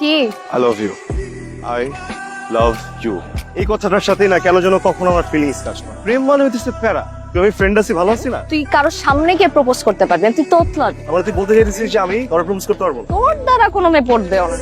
কি I love you I love you এই কথাটার সাথে না কেন যেন কখনো আমার ফিলিংস কাজ করে প্রেম মানে হইতেছে প্যারা। তুই আমি ফ্রেন্ড আছি ভালো আছি না? তুই কারোর সামনে গিয়ে প্রপোজ করতে পারবি না তুই তোতলা আমার তুই বলতে চাইতেছিস যে আমি তোর প্রমিস করতে পারব না? তোর দ্বারা কোনো মেয়ে পড়বেও না।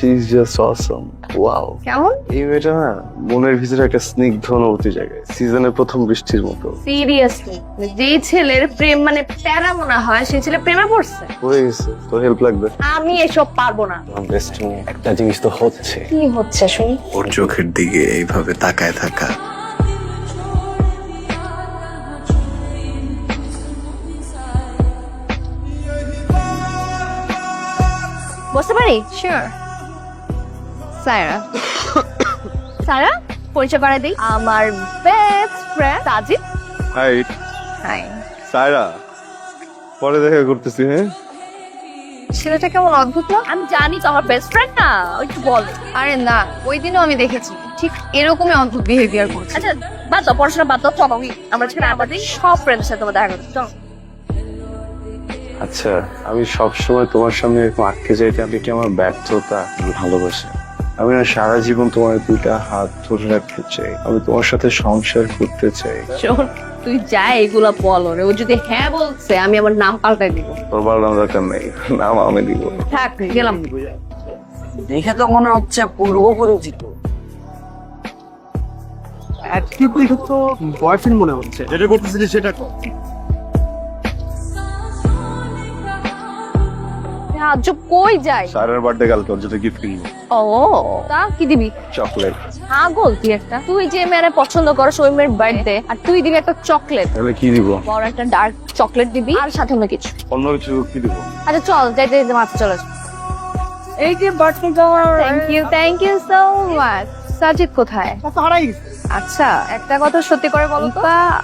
He's just awesome. Wow. কেমন? এই মেয়েটা না মনের ভিতরে একটা স্নিগ্ধ অনুভূতি জায়গায় সিজনের প্রথম বৃষ্টির মতো। সিরিয়াসলি যেই ছেলের প্রেম মানে প্যারা মনে হয় সেই ছেলে প্রেমে পড়ছে? হয়ে গেছে তো হেল্প লাগবে। আমি এসব পারব না। বেস্ট একটা জিনিস তো হচ্ছে। কি হচ্ছে শুনি? ওর চোখের দিকে এইভাবে তাকায় থাকা। বসতে পারি? শিওর সায়রা। সায়রা পরিচয় করাই দিই। আমার best friend Sajid hi hi Saira পরে দেখা করতেছি হ্যাঁ? ছেলেটা কেমন অদ্ভুত না? আমি জানি তো আমার বেস্ট ফ্রেন্ড না ওই একটু বল। আরে না ওই দিনও আমি দেখেছি। ঠিক এরকমই অদ্ভুত বিহেভিয়ার করছে। আচ্ছা বাদ দাও পড়াশোনা বাদ দাও চলো আমরা ছেলে আমাদের সব ফ্রেন্ডের সাথে তোমার দেখা করতে চলো। আচ্ছা আমি সব সময় তোমার সামনে এরকম আটকে যাইতে আমি কি আমার ব্যর্থতা ভালোবাসা। আমি না সারা জীবন তোমার দুইটা হাত ধরে রাখতে চাই। আমি তোমার সাথে সংসার করতে চাই। শোন তুই যা এগুলা বল ওরে। ও যদি হ্যাঁ বলছে আমি আমার নাম পাল্টাই দিব। তোর ভালো নাম দরকার নেই নাম আমি দিব। থাক গেলাম। দেখে তো মনে হচ্ছে পূর্ব পরিচিত। অ্যাটিটিউড তো বয়ফ্রেন্ড মনে হচ্ছে। যেটা করতেছিলি সেটা আজ কই যাই? সারার বার্থডে কালকে ওর জন্য গিফট কিনবো। ও তা কি দিবি? চকলেট পাগল তুই একটা। তুই যে মেয়েরা পছন্দ করস ওই মেয়ের বার্থডে আর তুই দিবি একটা চকলেট তাহলে কি দিব? বড় একটা ডার্ক চকলেট দিবি আর সাথে অন্য কিছু। অন্য কিছু কি দিব? আচ্ছা চল যাই যাই মাছ চলে এই যে birthday thank you thank you so much Sajid কোথায়? হারাই গেছে। আচ্ছা একটা কথা সত্যি করে বলো তো।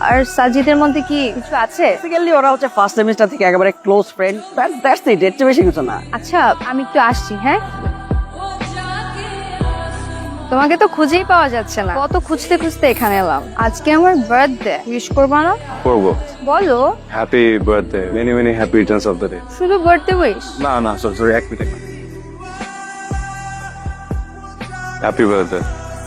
আর সাজিদের মধ্যে কি কিছু আছে? বেসিক্যালি ওরা হচ্ছে ফার্স্ট সেমিস্টার থেকে একেবারে ক্লোজ ফ্রেন্ড দ্যাটস ইট এর চেয়ে বেশি কিছু না। আচ্ছা আমি একটু আসছি হ্যাঁ? তোমাকে তো খুঁজেই পাওয়া যাচ্ছে না। কত খুঁজতে খুঁজতে এখানে এলাম। আজকে আমার বার্থডে উইশ করবা না? করব। বলো। Happy birthday many many happy returns of the day শুধু বার্থডে উইশ না না সরি সরি এক minute happy birthday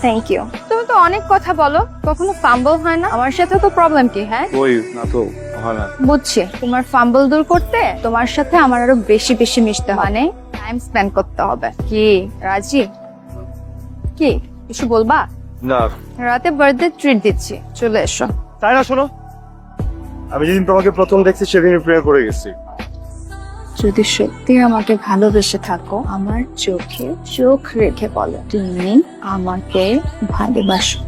thank you তুমি তো অনেক কথা বলো কখনো ফাম্বল হয় না? আমার সাথে তো প্রবলেম কি হ্যাঁ? ওই না তো হয় না। বুঝছি। তোমার ফাম্বল দূর করতে তোমার সাথে আমার আরও বেশি বেশি মিশতে হয় মানে টাইম স্পেন্ড করতে হবে। কি? রাজি? কি? কিছু বলবা? না। রাতে বার্থডে ট্রিট দিচ্ছি। চলে এসো। তাই না শোনো? আমি যেদিন তোমাকে প্রথম দেখছি সেদিন প্রেমে পড়ে গেছি। যদি সত্যি আমাকে ভালোবেসে থাকো আমার চোখে চোখ রেখে বলো তুমি আমাকে ভালোবাসো।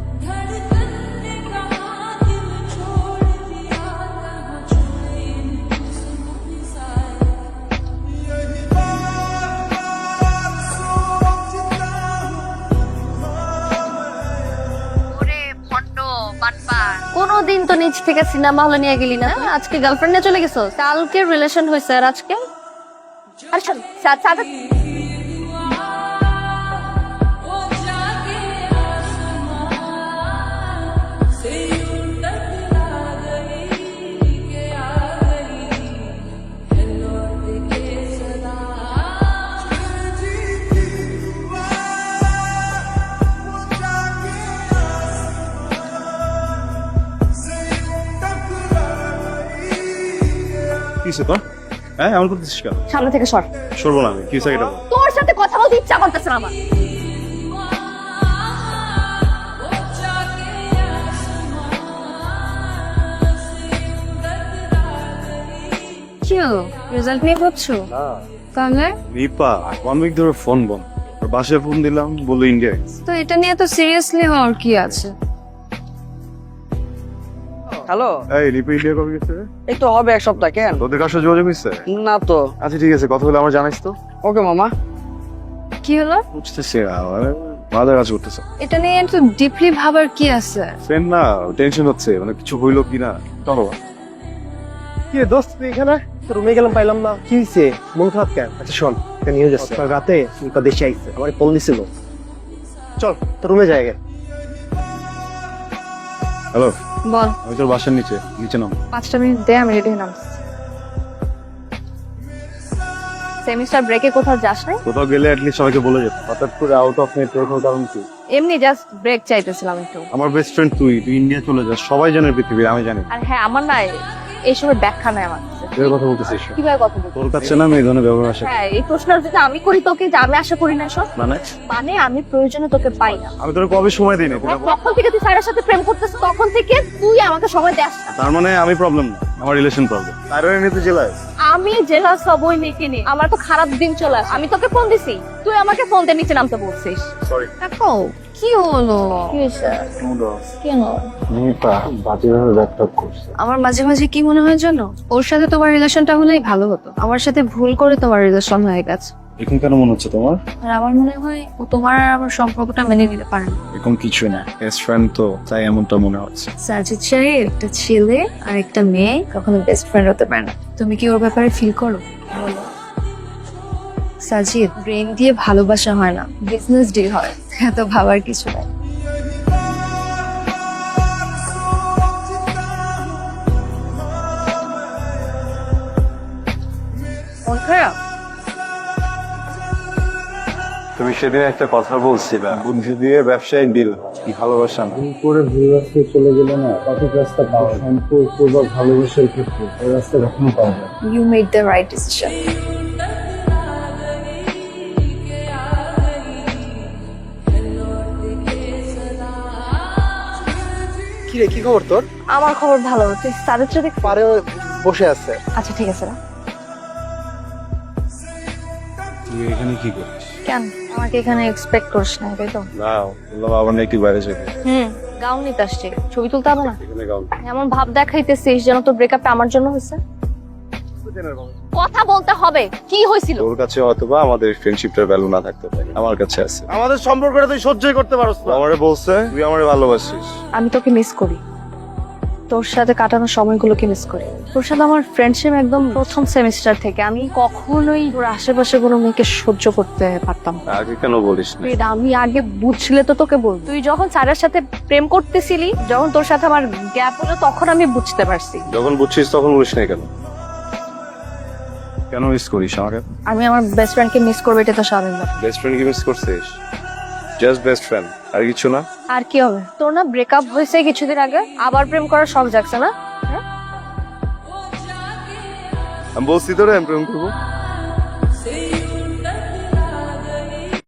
কোনোদিন তো নিচ থেকে সিনেমা হলে নিয়ে গেলি না। আজকে গার্লফ্রেন্ড নিয়ে চলে গেছো? কালকে রিলেশন হয়েছে আর আজকে? আর শোন, সা- সাদা- কিসে তো হ্যাঁ এমন করতেছিস কেন? সামনে থেকে সর। সরবো না আমি এটা তোর সাথে কথা বলতে ইচ্ছা করতেছে না আমার। রেজাল্ট নিয়ে ভাবছ? তাহলে? রিপা ওয়ান উইক ধরে ফোন বন্ধ বাসায় ফোন দিলাম বলল ইন্ডিয়া তো এটা নিয়ে তো সিরিয়াসলি হওয়ার কি আছে? হ্যালো? এই রিপা ইন্ডিয়া কবে গেছে? এই তো হবে এক সপ্তাহ কেন? তোদের সাথে যোগাযোগ হয়েছে না তো। আচ্ছা ঠিক আছে কথা বলে আমার জানাইস তো। ওকে মামা। কি হলো? বুঝতেছি না, মানে কাজ করতেছে। এটা নিয়ে একটু ডিপলি ভাবার কি আছে? ফ্রেন্ড না টেনশন হচ্ছে মানে কিছু হইল কি না চলো। কি রে দোস্ত তুই এখানে? তো রুমে গেলাম পাইলাম না। কি হয়েছে মন খারাপ কেন? আচ্ছা শোন একটা নিউজ আছে রাতে সুলকা দেশে আইছে আমার ফোন দিছিল চল। তো রুমে যাই হ্যালো বল। আমি তোর বাসার নিচে নিচে নাম। পাঁচটা মিনিট দে আমি রেডি হলাম সেমিস্টার ব্রেকে কোথাও যাস নাই? কোথাও গেলে অ্যাটলিস্ট সবাইকে বলে যেত। হঠাৎ করে আউট অফ নেটওয়ার্ক হওয়ার কারণ কি? এমনি জাস্ট ব্রেক চাইতেছিলাম একটু। আমার বেস্ট ফ্রেন্ড তুই তুই ইন্ডিয়া চলে যাস সবাই জানে পৃথিবী আমি জানি। আর হ্যাঁ আমার না এইসবের ব্যাখ্যা নাই আমার। এর কথা বলতেছিস কীভাবে কথা বলব তোর কাছে না আমি এই ধরনের ব্যবহার আসে হ্যাঁ এই প্রশ্ন যদি আমি করি তোকে যে আমি আশা করি না সব। মানে? মানে আমি প্রয়োজনে তোকে পাই না। আমি তোর কবে সময় দিই না তখন থেকে তুই স্যারের সাথে প্রেম করতেছিস? তখন থেকে তুই আমাকে সময় দেস না। তার মানে আমি প্রবলেম না আমার রিলেশন প্রবলেম তার নিতে জেলায় আমি আমার তো খারাপ দিন চলে আসে। আমি তোকে ফোন দিছি। তুই আমাকে ফোন দিয়ে নিচে নামতে বলছিস। সরি দেখো কি হলো? কেন মেয়েটা বাজেভাবে ব্যাকটপ করছে। আমার মাঝে মাঝে কি মনে হয় জানো? ওর সাথে তোমার রিলেশনটা হলেই ভালো হতো। আমার সাথে ভুল করে তোমার রিলেশন হয়ে গেছে। এখন কেন মনে হচ্ছে তোমার? আর আমার মনে হয় ও তোমার আর আমার সম্পর্কটা মেনে নিতে পারে না। এখন কিছুই না। বেস্ট ফ্রেন্ড তো তাই এমনটা মনে হচ্ছে। সাজিদ সাহেব একটা ছেলে আর একটা মেয়ে কখনো বেস্ট ফ্রেন্ড হতে পারে না। তুমি কি ওর ব্যাপারে ফিল করো? বলো। সাজিদ ব্রেন দিয়ে ভালোবাসা হয় না বিজনেস ডিল হয় এত ভাবার কিছু নাই। মন খারাপ? তুমি সেদিন একটা কথা বলছিলা। বুদ্ধি দিয়ে ব্যবসায়িক ডিল ভালোবাসা না। করে ভুল রাস্তায় চলে গেলে না সঠিক রাস্তা পাওয়া সম্পর্ক বা ভালোবাসার ক্ষেত্রে ওই রাস্তা কখনো পাওয়া যায় you made the right decision কি রে কি খবর তোর? আমার খবর ভালো তুই পারে বসে আছে। আচ্ছা ঠিক আছে তুই এখানে কি করিস কেন? আমাকে এখানে এক্সপেক্ট করিস না তাই তো? না বললাম আবার না একটু বাইরে হুম গাউন নিতে আসছি। ছবি তুলতে হবে না? এখানে এমন ভাব দেখাইতেছিস যেন তোর ব্রেকআপটা আমার জন্য হয়েছে? কথা বলতে হবে। কি হয়েছিল? তোর কাছে অথবা আমাদের ফ্রেন্ডশিপটার ভ্যালু না থাকতে পারে। আমার কাছে আছে। আমাদের সম্পর্কটা তুই সহ্যই করতে পারস ও আমারে বলছে তুই আমারে ভালোবাসিস। আমি তোকে মিস করি। তোর সাথে কাটানো সময়গুলোকে মিস করি। তোর সাথে আমার ফ্রেন্ডশিপ একদম প্রথম সেমিস্টার থেকে। আমি কখনোই তোর আশেপাশে কোনো মেয়েকে সহ্য করতে পারতাম না। আগে কেন বলিস না? এটা আমি আগে বুঝলে তো তোকে বল তুই যখন স্যারের সাথে প্রেম করতেছিলি যখন তোর সাথে আমার গ্যাপ হলো তখন আমি বুঝতে পারছি। যখন বুঝছিস তখন বলিস না কেন? কেন মিস করিস আমাকে? আমি আমার বেস্ট ফ্রেন্ডকে মিস করব এটা তো স্বাভাবিক ব্যাপার। বেস্ট ফ্রেন্ড কি মিস করছিস? জাস্ট বেস্ট ফ্রেন্ড আর কিছু না? আর কি হবে? তোর না ব্রেকআপ হয়েছে কিছুদিন আগে আবার প্রেম করার শখ জাগছে না? আমি বলছি তোরে আমি প্রেম করব।